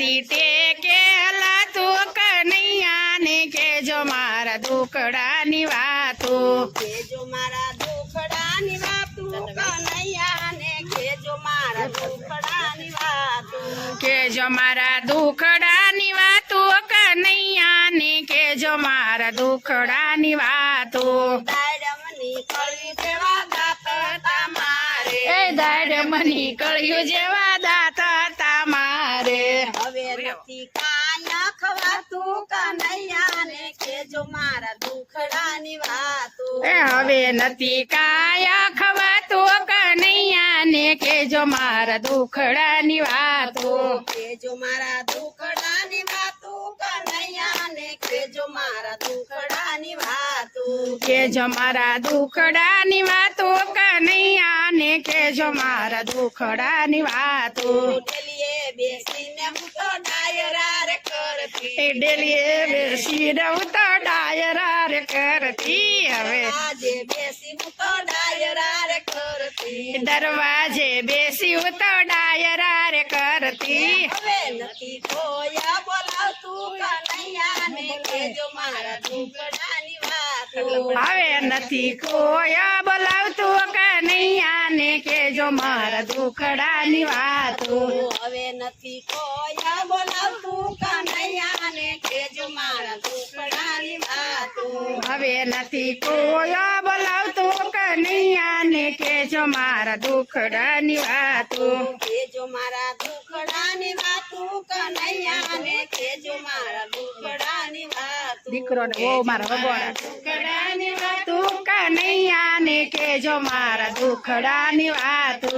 છાતી કે હલાતો કનૈયા ને કેજો મારા દુખડાની વાતો કેજો મારા દુખડાની વાતો કનૈયા ને કેજો મારા દુખડાની વાતો કેજો મારા દુખડાની વાતો કનૈયા ને કેજો મારા દુખડાની વાતો દાડમની કળ્યું જેવા દાતા મારે એ દાડમની કળ્યું જેવા દાતા काया खवा तू कन्हैया लेके जो मारा दुखड़ा निभा तू हवे नती काया खवा तू कन्हैया ने के जो मारा दुखड़ा निभा तू के जो मारा दुखड़ा निभा तू कन्हैया ने के जो मारा दुखड़ा निभा तू के जो मारा दुखड़ा निभा तू कन्हैया ने के जो मारा दुखड़ा निभा तू બેસીને હું તો હું તો ડાયરાર કરતી હવે દરવાજે બેસી હું તો ડાયરાર કરતી નથી કોયા બોલાવતું હવે નથી કોયા બોલાવ આને કે જો મારા દુખડા નિવાતું હવે નથી કોઈ બોલાવતું કનિયાને કે જો મારા દુખડા નિવાતું હવે નથી કોઈ બોલાવતું કનિયાને કે જો મારા દુખડા નિવાતું કે જો મારા દુખડા નિવાતું કનિયાને કે જો મારા દુખડા નિવાતું દીકરો ને ઓ મારા વગોડા તું કનૈયા ને કેજો મારા દુખડા ની વાતો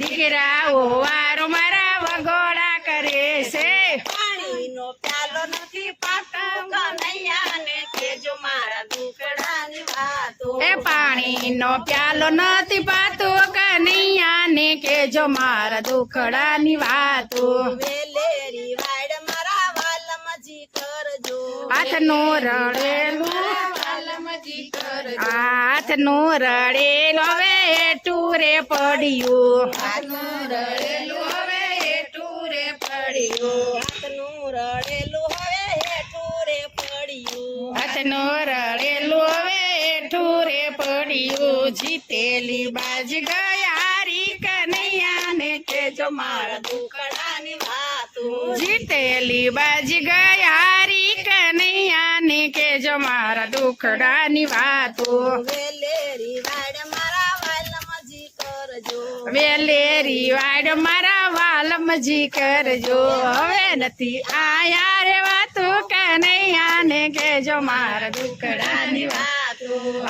દીકરા ઓવારો મારા વગોડા કરે છે પાણીનો પ્યાલો નથી પાતો કનૈયા ને કેજો મારા દુખડા ની વાતો એ પાણીનો પ્યાલો નથી પાતો કનૈયા ને કેજો મારા દુખડા ની વાતો आठ नो रड़े आठ नो रड़े लवे टूरे पड़ियो पड़ियो टूरे जीतेली बाज गयारी कन्हैया ने के जो मार दुकड़ा निभा तू जीतेली बाज गया के जो मारा दुखड़ा निवा तू वेलेरी वाड मारा वाल मजी कर जो वे नती आया रे वा तू कने आने के जो मार दुखड़ा निवा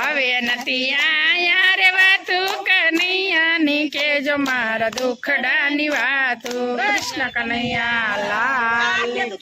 अवे नतिया यार तू कन्हैया नी के जो मार दुखड़ा निवा तू कृष्ण कन्हैया लाल